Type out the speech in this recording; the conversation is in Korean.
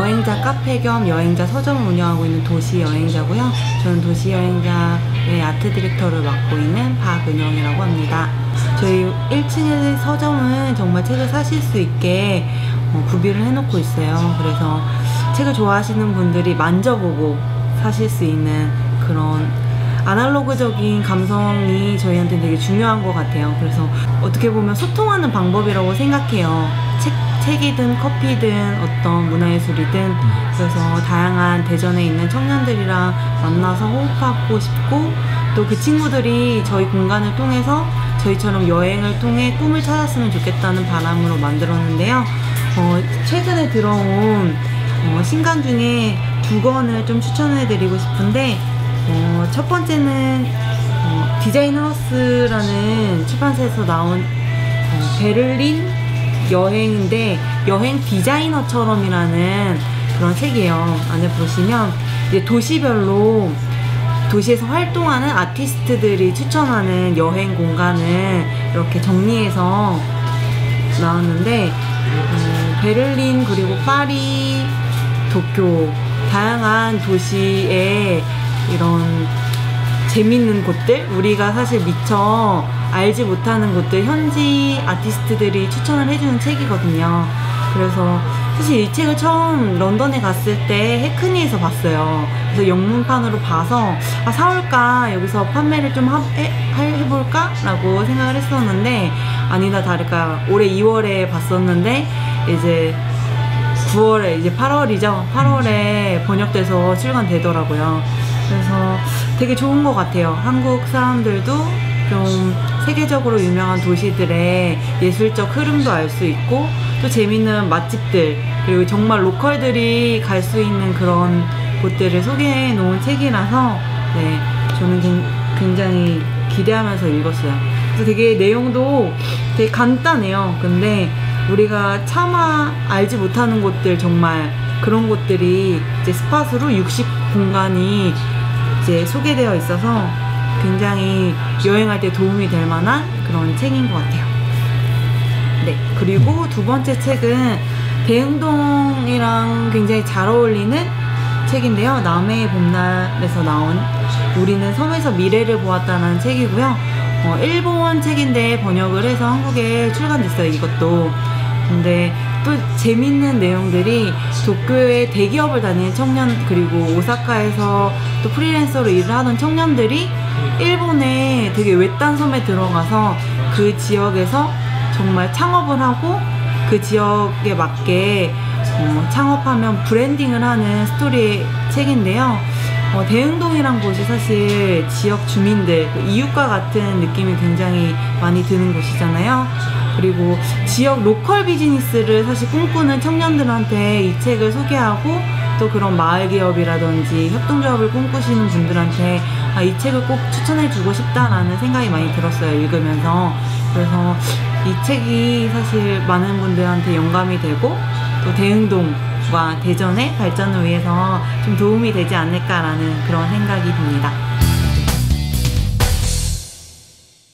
여행자 카페 겸 여행자 서점을 운영하고 있는 도시 여행자고요. 저는 도시 여행자의 아트 디렉터를 맡고 있는 박은영이라고 합니다. 저희 1층의 서점은 정말 책을 사실 수 있게 어, 구비를 해놓고 있어요. 그래서 책을 좋아하시는 분들이 만져보고 사실 수 있는 그런 아날로그적인 감성이 저희한테 되게 중요한 것 같아요. 그래서 어떻게 보면 소통하는 방법이라고 생각해요. 책, 책이든 커피든 어떤 문화예술이든 그래서 다양한 대전에 있는 청년들이랑 만나서 호흡하고 싶고 또 그 친구들이 저희 공간을 통해서 저희처럼 여행을 통해 꿈을 찾았으면 좋겠다는 바람으로 만들었는데요. 어, 최근에 들어온 어, 신간 중에 두 권을 좀 추천해 드리고 싶은데 어, 첫 번째는 어, 디자인 하우스라는 출판사에서 나온 어, 베를린 여행인데 여행 디자이너처럼이라는 그런 책이에요. 안에 보시면 이제 도시별로 도시에서 활동하는 아티스트들이 추천하는 여행 공간을 이렇게 정리해서 나왔는데 어, 베를린 그리고 파리, 도쿄 다양한 도시에 이런 재밌는 곳들 우리가 사실 미처 알지 못하는 곳들 현지 아티스트들이 추천을 해주는 책이거든요. 그래서 사실 이 책을 처음 런던에 갔을 때 해크니에서 봤어요. 그래서 영문판으로 봐서 아 사올까 여기서 판매를 좀 하, 해, 해볼까? 라고 생각을 했었는데 아니다 다를까 올해 2월에 봤었는데 이제 9월에 이제 8월이죠. 8월에 번역돼서 출간되더라고요. 그래서 되게 좋은 것 같아요. 한국 사람들도 좀 세계적으로 유명한 도시들의 예술적 흐름도 알 수 있고 또 재밌는 맛집들 그리고 정말 로컬들이 갈 수 있는 그런 곳들을 소개해 놓은 책이라서 네 저는 굉장히 기대하면서 읽었어요. 그래서 되게 내용도 되게 간단해요. 근데 우리가 차마 알지 못하는 곳들 정말 그런 곳들이 이제 스팟으로 60 공간이 이제 소개되어 있어서 굉장히 여행할 때 도움이 될 만한 그런 책인 것 같아요. 네. 그리고 두 번째 책은 대흥동이랑 굉장히 잘 어울리는 책인데요. 남해의 봄날에서 나온 우리는 섬에서 미래를 보았다는 책이고요. 어, 일본 책인데 번역을 해서 한국에 출간됐어요. 이것도. 근데 또 재밌는 내용들이 도쿄의 대기업을 다니는 청년 그리고 오사카에서 또 프리랜서로 일을 하던 청년들이 일본의 되게 외딴 섬에 들어가서 그 지역에서 정말 창업을 하고 그 지역에 맞게 어, 창업하면 브랜딩을 하는 스토리 책인데요. 어, 대흥동이란 곳이 사실 지역 주민들, 그 이웃과 같은 느낌이 굉장히 많이 드는 곳이잖아요. 그리고 지역 로컬 비즈니스를 사실 꿈꾸는 청년들한테 이 책을 소개하고 또 그런 마을 기업이라든지 협동조합을 꿈꾸시는 분들한테 아, 이 책을 꼭 추천해주고 싶다라는 생각이 많이 들었어요. 읽으면서. 그래서 이 책이 사실 많은 분들한테 영감이 되고 또 대흥동과 대전의 발전을 위해서 좀 도움이 되지 않을까라는 그런 생각이 듭니다.